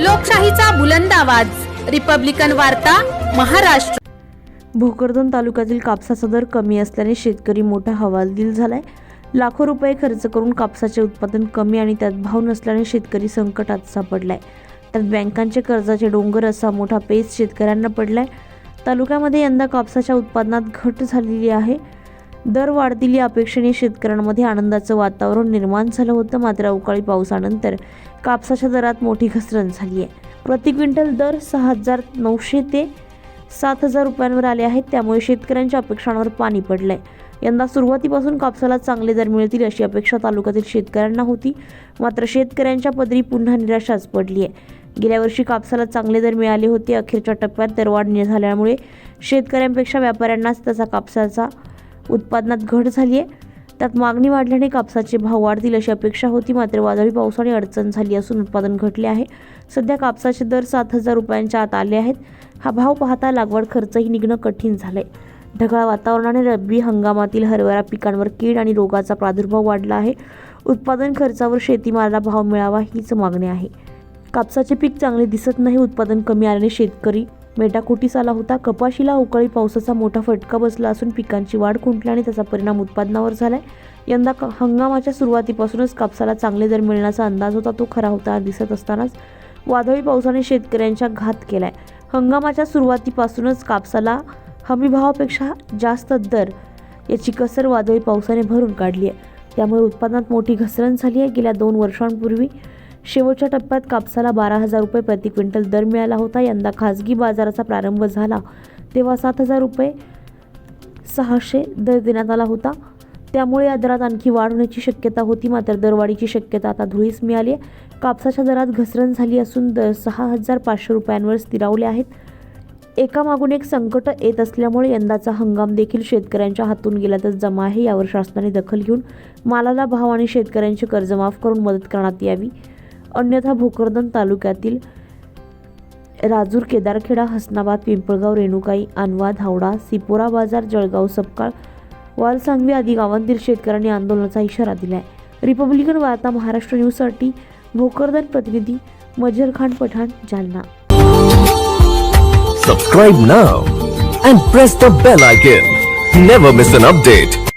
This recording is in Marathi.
लोकशाहीचा बुलंद आवाज. रिपब्लिकन वार्ता महाराष्ट्र. भोकरदन तालुक्यातील कापसाचा दर कमी असल्याने शेतकरी मोठा हवालदिल झालाय. लाखो रुपये खर्च करून कापसाचे उत्पादन कमी आणि त्यात भाव नसल्याने शेतकरी संकटात सापडलाय. त्यात बँकांचे कर्जाचे डोंगर असा मोठा पेच शेतकऱ्यांना पडलाय. तालुक्यामध्ये यंदा कापसाच्या उत्पादनात घट झालेली आहे. दर वाढतील या अपेक्षेने शेतकऱ्यांमध्ये आनंदाचं वातावरण निर्माण झालं होतं. मात्र अवकाळी पावसानंतर कापसाच्या दरात मोठी घसरण झाली आहे प्रति क्विंटल दर सहा हजार नऊशे ते सात हजार रुपयांवर आले आहेत. त्यामुळे शेतकऱ्यांच्या अपेक्षांवर पाणी पडलं आहे यंदा सुरुवातीपासून कापसाला चांगले दर मिळतील अशी अपेक्षा तालुक्यातील शेतकऱ्यांना होती. मात्र शेतकऱ्यांच्या पदरी पुन्हा निराशाच पडली आहे गेल्या वर्षी कापसाला चांगले दर मिळाले होते. अखेरच्या टप्प्यात दरवाढ झाल्यामुळे शेतकऱ्यांपेक्षा व्यापाऱ्यांनाच त्याचा कापसाचा उत्पादनात घट झाली आहे त्यात मागणी वाढल्याने कापसाचे भाव वाढतील अशी अपेक्षा होती मात्र वादळी पावसाने अडचण झाली असून उत्पादन घटले आहे. सध्या कापसाचे दर सात हजार रुपयांच्या आत आले आहेत. हा भाव पाहता लागवड खर्चही निघणं कठीण झालंय. ढगाळ वातावरणाने रब्बी हंगामातील हरभरा पिकांवर कीड आणि रोगाचा प्रादुर्भाव वाढला आहे. उत्पादन खर्चावर शेतीमालाला भाव मिळावा हीच मागणी आहे. कापसाचे पीक चांगले दिसत नाही उत्पादन कमी आल्याने शेतकरी मेटाकुटीस आला होता? कपाशीला अवकाळी पावसाचा मोठा फटका बसला असून पिकांची वाढ खुंटल्याने त्याचा परिणाम उत्पादनावर झालाय. यंदा हंगामाच्या सुरुवातीपासूनच कापसाला चांगले दर मिळण्याचा अंदाज होता तो खरा होता दिसत असतानाच वादळी पावसाने शेतकऱ्यांच्या घात केलाय. हंगामाच्या सुरुवातीपासूनच कापसाला हमीभावापेक्षा जास्त दर याची कसर वादळी पावसाने भरून काढली आहे त्यामुळे उत्पादनात मोठी घसरण झाली आहे गेल्या दोन वर्षांपूर्वी शेवटच्या टप्प्यात कापसाला बारा हजार रुपये प्रति क्विंटल दर मिळाला होता. यंदा खाजगी बाजाराचा प्रारंभ झाला. तेव्हा सात हजार रुपये सहाशे दर देण्यात आला होता. त्यामुळे या दरात आणखी वाढ होण्याची शक्यता होती. मात्र दरवाढीची शक्यता आता धुळीस मिळाली आहे. कापसाच्या दरात घसरण झाली असून दर सहा हजार पाचशे रुपयांवर स्थिरावले आहेत. एकामागून एक संकट येत असल्यामुळे यंदाचा हंगाम देखील शेतकऱ्यांच्या हातून गेल्यातच जमा आहे. यावर शासनाने दखल घेऊन मालाला भाव आणि शेतकऱ्यांचे कर्ज माफ करून मदत करण्यात यावी. अन्यथा भोकरदन तालुक्यातील राजूर केदारखेडा हसनाबाद पिंपळगाव रेणुकाई आनवा धावडा सिपोरा बाजार जळगाव सपकाळ वालसांगवी आदी गावांतील शेतकऱ्यांनी आंदोलनाचा इशारा दिला आहे रिपब्लिकन वार्ता महाराष्ट्र न्यूजसाठी भोकरदन प्रतिनिधी Majar Khan Pathan Jalna. Subscribe now and press the bell icon never miss an update